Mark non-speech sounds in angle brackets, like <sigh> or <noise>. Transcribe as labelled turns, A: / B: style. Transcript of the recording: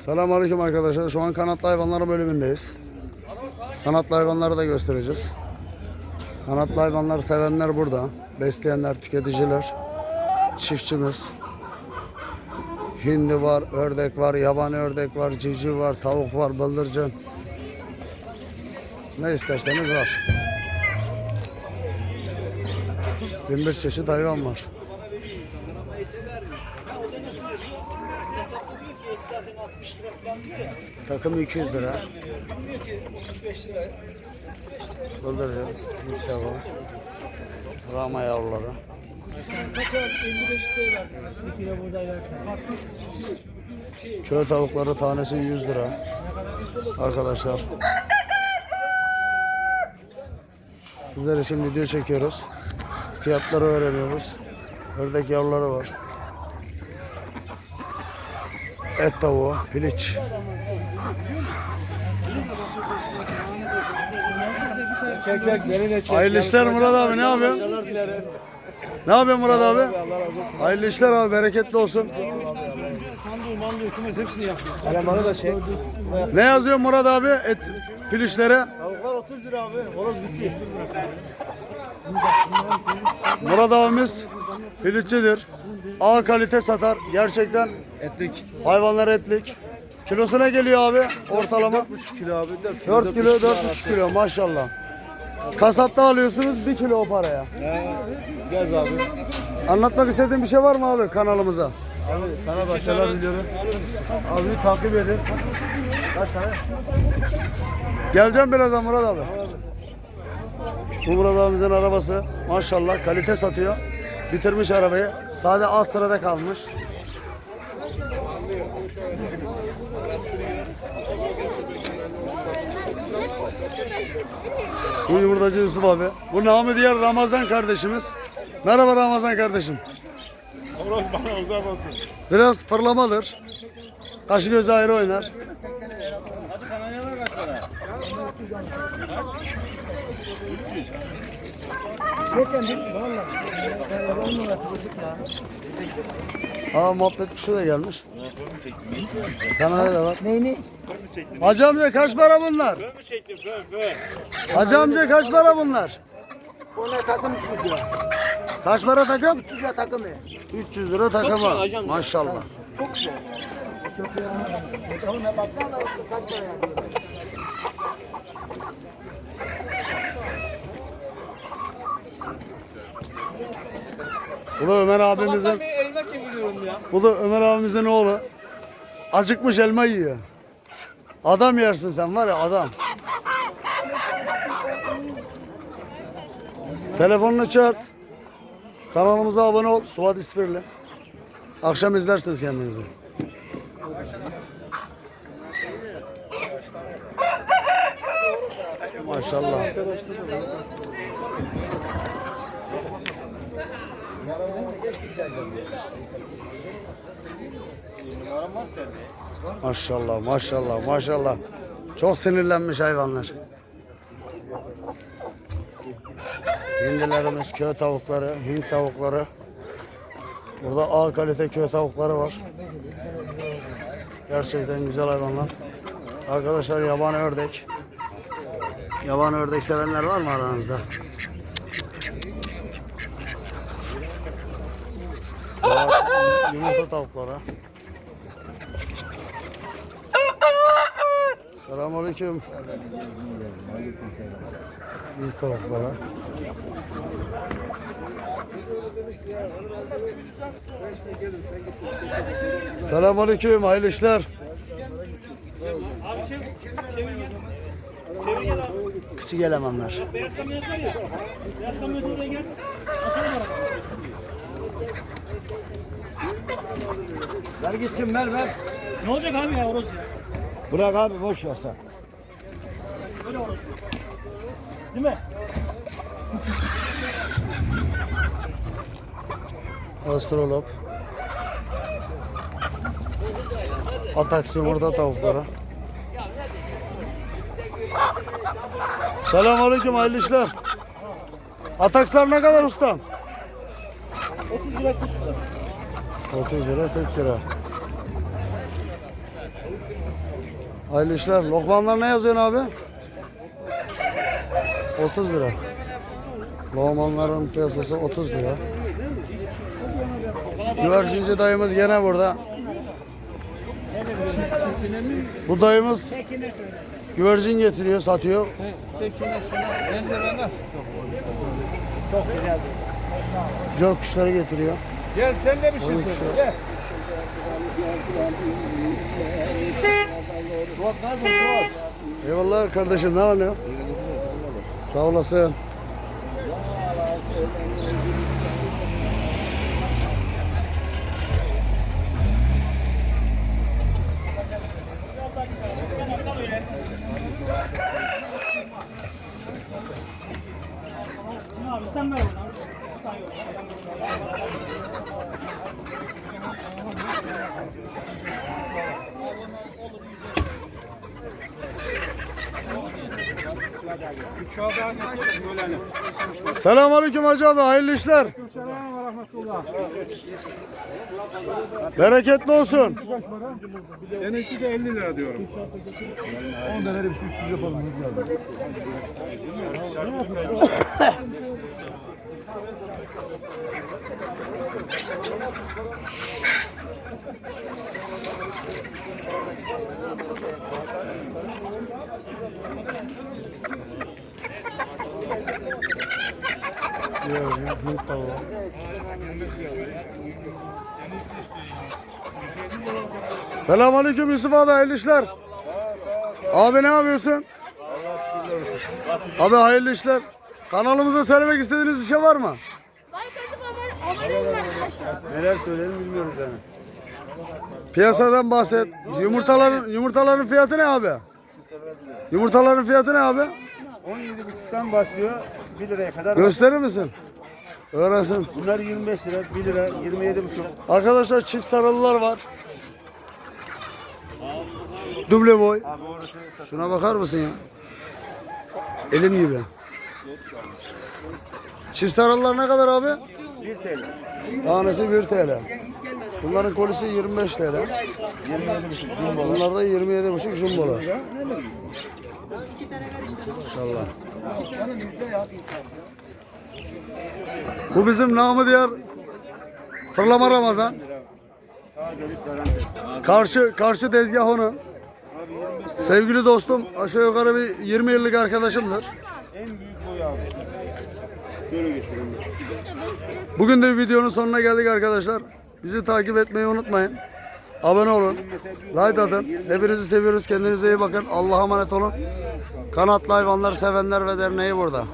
A: Selamünaleyküm arkadaşlar. Şu an kanatlı hayvanları bölümündeyiz. Kanatlı hayvanları da göstereceğiz. Kanatlı hayvanları sevenler burada. Besleyenler, tüketiciler, çiftçimiz. Hindi var, ördek var, yabani ördek var, civciv var, tavuk var, bıldırcın. Ne isterseniz var. Bin bir çeşit hayvan var.
B: Ha o da nasıl veriyor? Hesapta diyor ki et zaten 60 lira falan diyor ya.
A: Takım 200 lira.
B: Diyor ki 35 lira.
A: Bıldırcın, yüksek var. Rama yavruları.
B: Al? 55 liraya verdiniz. Bir kilo buğday
A: tavukları tanesi 100 lira. Arkadaşlar. Sizler için video çekiyoruz. Fiyatları öğreniyoruz. Ördek yavruları var. Et tavuğu, piliç.
B: Çek çek beni de çek.
A: Hayırlı işler Murat abi ne yapıyorsun? Ne yapıyorsun Murat abi? Hayırlı işler abi bereketli olsun.
B: Sandığı mandığı kümes hepsini yapıyor. Elemanı da çek.
A: Ne yazıyor Murat abi et piliçlere?
B: Tavuklar 30 lira abi. Horoz bitti.
A: Murat abimiz piliççidir. A kalite satar. Gerçekten
B: Etlik.
A: hayvanlar etlik. Kilosuna geliyor abi ortalama.
B: 4,5 kilo abi. 4 kilo.
A: 4 kilo 4,5 kilo maşallah. Kasapta alıyorsunuz 1 kilo o paraya.
B: Gez abi.
A: Anlatmak istediğin bir şey var mı abi kanalımıza?
B: Abi sana başarılar diliyorum. Abi takip edin. Kaç tane?
A: Geleceğim birazdan Murat abi. Bu Murat abimizin arabası maşallah kalite satıyor. Bitirmiş arabayı. Sade az sırada kalmış. Bu yumurtacı Yusuf abi. Bu namı diğer Ramazan kardeşimiz. Merhaba Ramazan kardeşim. Biraz fırlamadır. Kaşı gözü ayrı oynar.
B: Geçen bir valla.
A: Aa muhabbet kuşu da gelmiş. Kanada da var.
B: Neyini?
A: Hacı amca kaç para bunlar?
B: Ben mi çektim ben ben?
A: Hacı amca kaç para bunlar?
B: Ona takım 300 lira.
A: Kaç para takım?
B: 300 lira takımı.
A: 300 lira takımı. Maşallah.
B: Çok güzel. Çok iyi. Tamam baksana kaç para yapıyor.
A: Da Ömer abimizin,
B: Sabahtan beri elime kemiriyorum ya.
A: bu da Ömer abimizin oğlu. Acıkmış elma yiyor. Adam yersin sen var ya adam. Telefonunu çağırt. Kanalımıza abone ol. Suat İspirli. Akşam izlersiniz kendinizi. Maşallah. Maşallah, maşallah, maşallah. Çok sinirlenmiş hayvanlar. Hindilerimiz, köy tavukları, Hint tavukları. Burada A kalite köy tavukları var. Gerçekten güzel hayvanlar. Arkadaşlar yabani ördek. Yabani ördek sevenler var mı aranızda? Saat yumurta tavukları. Selamünaleyküm. İyi tavuklara. Selamünaleyküm. Hayırlı işler. Küçük elemanlar.
B: Ver gitsin ver ver.
C: Ne olacak abi ya horoz ya?
B: Bırak abi boş ver sen.
C: Böyle horoz. Değil mi?
A: Astrolog. Ataks yumurta tavukları. Selamünaleyküm hayırlı işler. Atakslar ne kadar ustam?
B: 30 lira 40 lira.
A: 30 lira 40 lira. Hayırlı işler. Lokmanlar ne yazıyorsun abi? 30 lira. Lokmanların piyasası 30 lira. Güvercinci dayımız gene burada. Bu dayımız güvercin getiriyor, satıyor.
B: Tekinesine 50 lira nasıl?
A: Güzel kuşları getiriyor.
B: Gel sen de bir şey söyle. Gel. Suat nerede Suat?
A: Eyvallah kardeşim ne oluyor? Sağ olasın.
C: Abi sen ver onu. Sen yok.
A: Selamünaleyküm hacı abi, hayırlı işler. Bereketli olsun.
B: Denesi de 50 lira diyorum. 10 da verip 300 yapalım. <laughs>
A: Selamünaleyküm Yusuf abi, hayırlı işler. Abi ne yapıyorsun? Abi hayırlı işler. Kanalımıza söylemek istediğiniz bir şey var mı?
D: Like atıp abone, abone olun arkadaşlar.
B: Neler söyleyelim bilmiyoruz yani.
A: Piyasadan bahset. Yumurtaların yumurtaların fiyatı ne abi? Yumurtaların fiyatı ne abi?
B: 17,5'tan başlıyor 1 liraya kadar.
A: Gösterir misin? Öğrensin.
B: Bunlar 25 lira, 1 lira, 27,5.
A: Arkadaşlar çift sarılılar var. Duble boy. Şuna bakar mısın ya? Elim gibi. Çift sarılılar ne kadar abi?
B: 1 TL.
A: Tanesi 1 TL. Bunların kolisi 25 TL.
B: 27,5.
A: Bunlar da 27,5 jumbolar. Maşallah. Bu bizim namı diğer Fırlama Ramazan. Karşı karşı tezgah onun. Sevgili dostum aşağı yukarı bir 20 yıllık arkadaşımdır.
B: En büyük.
A: Bugün de videonun sonuna geldik arkadaşlar. Bizi takip etmeyi unutmayın. Abone olun. Like atın. Hepinizi seviyoruz. Kendinize iyi bakın. Allah'a emanet olun. Kanatlı hayvanlar sevenler ve derneği burada.